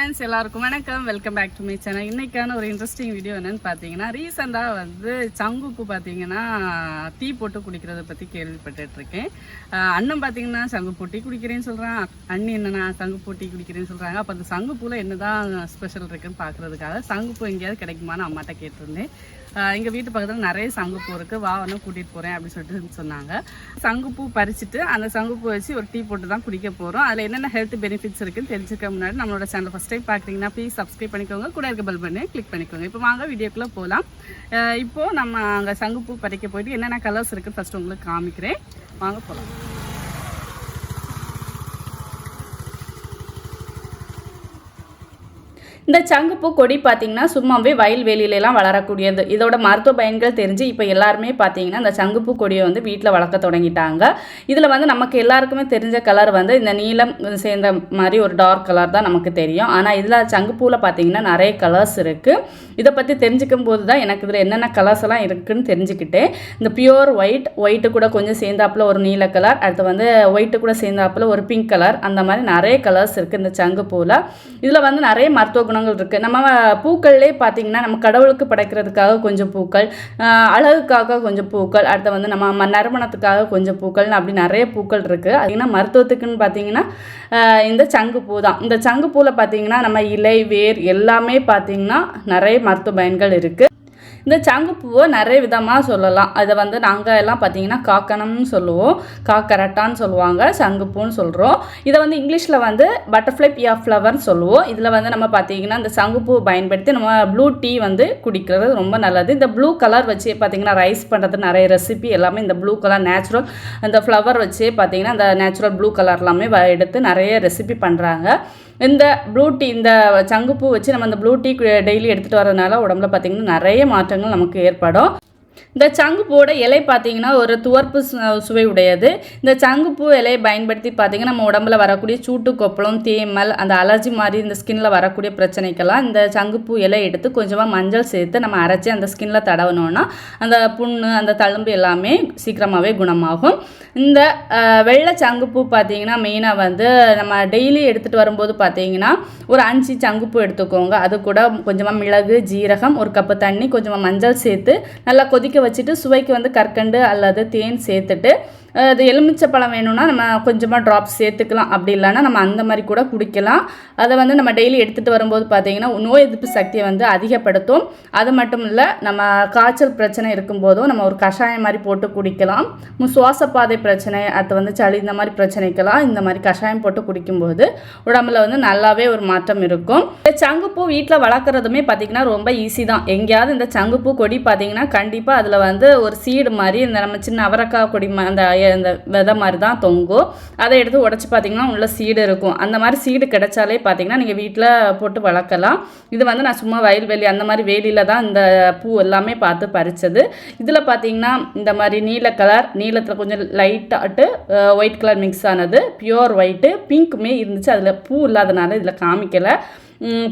Friends எல்லாருக்கும் வணக்கம். Welcome back to my channel இன்னைக்கான ஒரு இன்ட்ரெஸ்டிங் வீடியோ என்னென்னு பார்த்தீங்கன்னா ரீசெண்டாக வந்து சங்குப்பு பார்த்தீங்கன்னா டீ போட்டு குடிக்கிறத பற்றி கேள்விப்பட்டுட்டு இருக்கேன். அண்ணன் பார்த்தீங்கன்னா சங்கு டீ குடிக்கிறேன்னு சொல்கிறான் அண்ணி என்னென்னா சங்கு டீ குடிக்கிறேன்னு சொல்கிறாங்க அப்போ அந்த சங்குப்பூவில் என்னதான் ஸ்பெஷல் இருக்குன்னு பார்க்குறதுக்காக சங்குப்பூ எங்கேயாவது கிடைக்குமான்னு அம்மாட்ட கேட்டிருந்தேன். எங்கள் வீட்டு பக்கத்தில் நிறைய சங்குப்பூ இருக்குது வா ஒன்று கூட்டிகிட்டு போகிறேன் அப்படின்னு சொல்லிட்டு சொன்னாங்க. சங்குப்பூ பறிச்சுட்டு அந்த சங்குப்பூ வச்சு ஒரு டீ போட்டு தான் குடிக்க போகிறோம் அதில் என்னென்ன ஹெல்த் பெனிஃபிட்ஸ் இருக்குன்னு தெரிஞ்சுக்க முன்னாடி நம்மளோட சேனல் ஃபர்ஸ்ட் டைம் பார்க்குறீங்கன்னா ப்ளீஸ் சப்ஸ்கிரைப் பண்ணிக்கோங்க. கூட இருக்க பெல் பண்ணி கிளிக் பண்ணிக்கோங்க. இப்போ வாங்க வீடியோக்குள்ள போகலாம் இப்போது இப்போ நம்ம அங்க சங்குப்பூ பறிக்க போயிட்டு என்னென்ன கலர்ஸ் இருக்குது ஃபர்ஸ்ட் உங்களுக்கு காமிக்கிறேன். வாங்க போகலாம் இந்த சங்குப்பூ கொடி பார்த்தீங்கன்னா சும்மாவே வயல் வெளியிலலாம் வளரக்கூடியது. இதோட மருத்துவ பயன்கள் தெரிஞ்சு இப்போ எல்லாருமே பார்த்தீங்கன்னா இந்த சங்குப்பூ கொடியை வந்து வீட்டில் வளர்க்க தொடங்கிட்டாங்க. இதில் வந்து நமக்கு எல்லாருக்குமே தெரிஞ்ச கலர் வந்து இந்த நீலம் சேர்ந்த மாதிரி ஒரு டார்க் கலர் தான் நமக்கு தெரியும். ஆனால் இதில் சங்குப்பூவில் பார்த்தீங்கன்னா நிறைய கலர்ஸ் இருக்குது இதை பற்றி தெரிஞ்சுக்கும் போது தான் எனக்கு இதில் என்னென்ன கலர்ஸ் எல்லாம் இருக்குன்னு தெரிஞ்சுக்கிட்டேன். இந்த பியூர் ஒயிட் ஒயிட்டு கூட கொஞ்சம் சேர்ந்தாப்புல ஒரு நீல கலர் அடுத்து வந்து ஒயிட்டு கூட சேர்ந்தாப்புல ஒரு பிங்க் கலர் அந்த மாதிரி நிறைய கலர்ஸ் இருக்குது இந்த சங்குப்பூவில் இதில் வந்து நிறைய மருத்துவ குணம் குணங்கள் இருக்குது நம்ம பூக்கள்லேயே பார்த்தீங்கன்னா நம்ம கடவுளுக்கு படைக்கிறதுக்காக கொஞ்சம் பூக்கள் அழகுக்காக கொஞ்சம் பூக்கள் அடுத்து வந்து நம்ம நறுமணத்துக்காக கொஞ்சம் பூக்கள்னு அப்படி நிறைய பூக்கள் இருக்குது அதுனா மருத்துவத்துக்குன்னு பார்த்தீங்கன்னா இந்த சங்கு பூ தான். இந்த சங்குப்பூவில் பார்த்தீங்கன்னா நம்ம இலை வேர் எல்லாமே பார்த்தீங்கன்னா நிறைய மருத்துவ பயன்கள் இருக்குது இந்த சங்குப்பூவை நிறைய விதமாக சொல்லலாம். அதை வந்து நாங்கள் எல்லாம் பார்த்தீங்கன்னா காக்கணம்னு சொல்லுவோம். காக்கரட்டான்னு சொல்லுவாங்க சங்குப்பூன்னு சொல்கிறோம் இதை வந்து இங்கிலீஷில் வந்து பட்டர்ஃப்ளை பியா ஃப்ளவர்னு சொல்லுவோம். இதில் வந்து நம்ம பார்த்தீங்கன்னா இந்த சங்குப்பூவை பயன்படுத்தி நம்ம ப்ளூ டீ வந்து குடிக்கிறது ரொம்ப நல்லது. இந்த ப்ளூ கலர் வச்சு பார்த்தீங்கன்னா ரைஸ் பண்ணுறது நிறைய ரெசிபி எல்லாமே இந்த ப்ளூ கலர் நேச்சுரல் அந்த ஃப்ளவர் வச்சு பார்த்தீங்கன்னா அந்த நேச்சுரல் ப்ளூ கலர் எல்லாமே வ- எடுத்து நிறைய ரெசிபி பண்ணுறாங்க இந்த ப்ளூ டீ இந்த சங்குப்பூ வச்சு நம்ம அந்த ப்ளூ டீ டெய்லி எடுத்துகிட்டு வரதுனால உடம்புல பார்த்திங்கன்னா நிறைய மாற்றங்கள் நமக்கு ஏற்படும். இந்த சங்குப்பூவோட இலை பார்த்தீங்கன்னா ஒரு துவர்ப்பு சு- சுவை உடையது. இந்த சங்குப்பூ இலையை பயன்படுத்தி பார்த்தீங்கன்னா நம்ம உடம்புல வரக்கூடிய சூட்டு கொப்பளம் தேமல் அந்த அலர்ஜி மாதிரி இந்த ஸ்கின்ல வரக்கூடிய பிரச்சனைக்கெல்லாம் இந்த சங்குப்பூ இலை எடுத்து கொஞ்சமாக மஞ்சள் சேர்த்து நம்ம அரைச்சி அந்த ஸ்கின்ல தடவினோன்னா அந்த புண்ணு அந்த தழும்பு எல்லாமே சீக்கிரமாகவே குணமாகும். இந்த வெள்ளை சங்குப்பூ பார்த்தீங்கன்னா மெயினாக வந்து நம்ம டெய்லி எடுத்துகிட்டு வரும்போது பார்த்தீங்கன்னா ஒரு அஞ்சு சங்குப்பூ எடுத்துக்கோங்க. அது கூட கொஞ்சமாக மிளகு ஜீரகம் ஒரு கப்பு தண்ணி கொஞ்சமாக மஞ்சள் சேர்த்து நல்லா கொதிக்க வச்சுட்டு சுவைக்கு வந்து கற்கண்டு அல்லது தேன் சேர்த்துட்டு அது அது எலுமிச்சப்பழம் வேணும்னா நம்ம கொஞ்சமாக ட்ராப்ஸ் சேர்த்துக்கலாம். அப்படி இல்லைன்னா நம்ம அந்த மாதிரி கூட குடிக்கலாம். அதை வந்து நம்ம டெய்லி எடுத்துகிட்டு வரும்போது பார்த்தீங்கன்னா நோய் எதிர்ப்பு சக்தியை வந்து அதிகப்படுத்தும். அது மட்டும் இல்லை நம்ம காய்ச்சல் பிரச்சனை இருக்கும்போதும் நம்ம ஒரு கஷாயம் மாதிரி போட்டு குடிக்கலாம். சுவாசப்பாதை பிரச்சனை அது வந்து சளி இந்த மாதிரி பிரச்சனைக்கெல்லாம் இந்த மாதிரி கஷாயம் போட்டு குடிக்கும்போது உடம்புல வந்து நல்லாவே ஒரு மாற்றம் இருக்கும். இந்த சங்குப்பூ வீட்டில் வளர்க்குறதுமே பார்த்தீங்கன்னா ரொம்ப ஈஸி தான். எங்கேயாவது இந்த சங்குப்பூ கொடி பார்த்தீங்கன்னா கண்டிப்பாக அதில் வந்து ஒரு சீடு மாதிரி இந்த நம்ம சின்ன அவரைக்காய் கொடி அந்த இந்த விதை மாதிரி தான் தொங்கும் அதை எடுத்து உடச்சி பார்த்தீங்கன்னா உள்ள சீடு இருக்கும். அந்த மாதிரி சீடு கிடைச்சாலே பார்த்தீங்கன்னா நீங்கள் வீட்டில் போட்டு வளர்க்கலாம். இது வந்து நான் சும்மா வயல்வெளி அந்த மாதிரி வேலியில் தான் இந்த பூ எல்லாமே பார்த்து பறித்தது இதில் பார்த்தீங்கன்னா இந்த மாதிரி நீல கலர் நீலத்தில் கொஞ்சம் லைட்டாட்டு ஒயிட் கலர் மிக்ஸ் ஆனது. பியோர் ஒயிட்டு பிங்க்குமே இருந்துச்சு. அதில் பூ இல்லாதனால இதில் காமிக்கலை.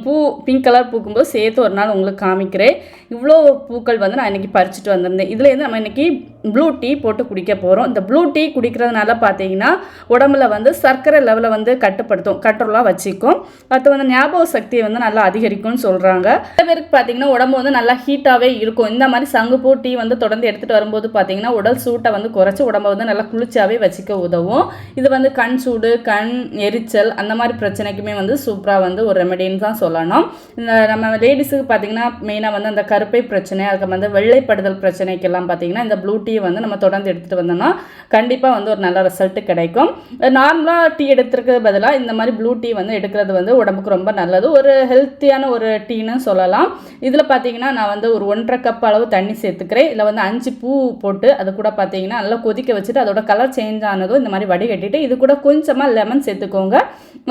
பூ பிங்க் கலர் பூக்கும்போது சேர்த்து ஒரு நாள் உங்களுக்கு காமிக்கிறேன். இவ்வளோ பூக்கள் வந்து நான் இன்றைக்கி பறிச்சுட்டு வந்திருந்தேன். இதுலேருந்து நம்ம இன்றைக்கி ப்ளூ டீ போட்டு குடிக்க போகிறோம் இந்த ப்ளூ டீ குடிக்கிறதுனால பார்த்தீங்கன்னா உடம்புல வந்து சர்க்கரை லெவலை வந்து கட்டுப்படுத்தும் கண்ட்ரோலாக வச்சுக்கும். அடுத்து வந்து ஞாபக சக்தியை வந்து நல்லா அதிகரிக்கும்னு சொல்கிறாங்க சில பேருக்கு பார்த்தீங்கன்னா உடம்பு வந்து நல்லா ஹீட்டாகவே இருக்கும். இந்த மாதிரி சங்குப்பூ டீ வந்து தொடர்ந்து எடுத்துகிட்டு வரும்போது பார்த்தீங்கன்னா உடல் சூட்டை வந்து குறைச்சி உடம்பை வந்து நல்லா குளிர்ச்சியாகவே வச்சுக்க உதவும். இது வந்து கண் சூடு கண் எரிச்சல் அந்த மாதிரி பிரச்சனைக்குமே வந்து சூப்பராக வந்து ஒரு ரெமெடின்னு தான் சொல்லணும். இந்த நம்ம லேடிஸுக்கு பார்த்தீங்கன்னா மெயினாக வந்து அந்த கருப்பை பிரச்சனை அதுக்கு வந்து வெள்ளைப்படுதல் பிரச்சனைக்கெல்லாம் பார்த்தீங்கன்னா இந்த ப்ளூ டீ வந்து நம்ம தொடர்ந்து எடுத்துகிட்டு வந்தோம்னா கண்டிப்பாக வந்து ஒரு நல்ல ரிசல்ட்டு கிடைக்கும். நார்மலாக டீ எடுத்துருக்கிறது பதிலாக இந்த மாதிரி ப்ளூ டீ வந்து எடுக்கிறது வந்து உடம்புக்கு ரொம்ப நல்லது. ஒரு ஹெல்த்தியான ஒரு டீன்னு சொல்லலாம். இதில் பார்த்தீங்கன்னா நான் வந்து ஒரு ஒன்றரை கப் அளவு தண்ணி சேர்த்துக்கிறேன். இதில் வந்து அஞ்சு பூ போட்டு அது கூட பார்த்திங்கன்னா நல்லா கொதிக்க வச்சுட்டு அதோட கலர் சேஞ்ச் ஆனதும் இந்த மாதிரி வடிகட்டிட்டு இது கூட கொஞ்சமாக லெமன் சேர்த்துக்கோங்க.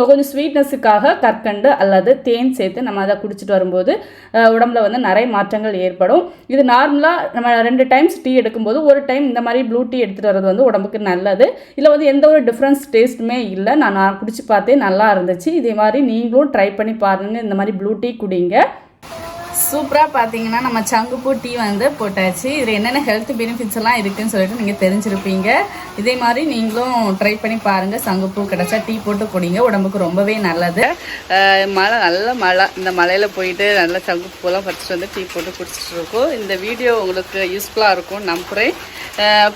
கொஞ்சம் ஸ்வீட்னஸுக்காக கற்கண்டு அல்லது தேன் சேர்த்து நம்ம அதை குடிச்சிட்டு வரும்போது உடம்புல வந்து நிறைய மாற்றங்கள் ஏற்படும். இது நார்மலாக நம்ம ரெண்டு டைம்ஸ் டீ எடுக்கும்போது ஒரு டைம் இந்த மாதிரி ப்ளூ டீ எடுத்துகிட்டு வர்றது வந்து உடம்புக்கு நல்லது. இதில் வந்து எந்த ஒரு டிஃப்ரென்ஸ் டேஸ்ட்டுமே இல்லை. நான் நான் குடிச்சு பார்த்தே நல்லா இருந்துச்சு. இதே மாதிரி நீங்களும் ட்ரை பண்ணி பாருங்க இந்த மாதிரி ப்ளூ டீ குடிங்க. சூப்பராக பார்த்தீங்கன்னா நம்ம சங்குப்பூ டீ வந்து போட்டாச்சு. இதில் என்னென்ன ஹெல்த் பெனிஃபிட்ஸ் எல்லாம் இருக்குன்னு சொல்லிட்டு நீங்கள் தெரிஞ்சிருப்பீங்க. இதே மாதிரி நீங்களும் ட்ரை பண்ணி பாருங்கள் சங்குப்பூ கிடச்சா டீ போட்டு குடிங்க. உடம்புக்கு ரொம்பவே நல்லது. மழை நல்ல மழை. இந்த மலையில் போயிட்டு நல்ல சங்குப்பூலாம் பறிச்சிட்டு வந்து டீ போட்டு குடிச்சிட்டு இருக்கோம். இந்த வீடியோ உங்களுக்கு யூஸ்ஃபுல்லாக இருக்கும் நம்புகிறேன்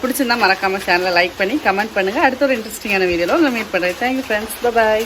பிடிச்சிருந்தா மறக்காமல் சேனலை லைக் பண்ணி கமெண்ட் பண்ணுங்கள் அடுத்த ஒரு இன்ட்ரெஸ்டிங்கான வீடியோவில் உங்களை மீட் பண்ணுறேன் தேங்க்யூ ஃப்ரெண்ட்ஸ் பாய்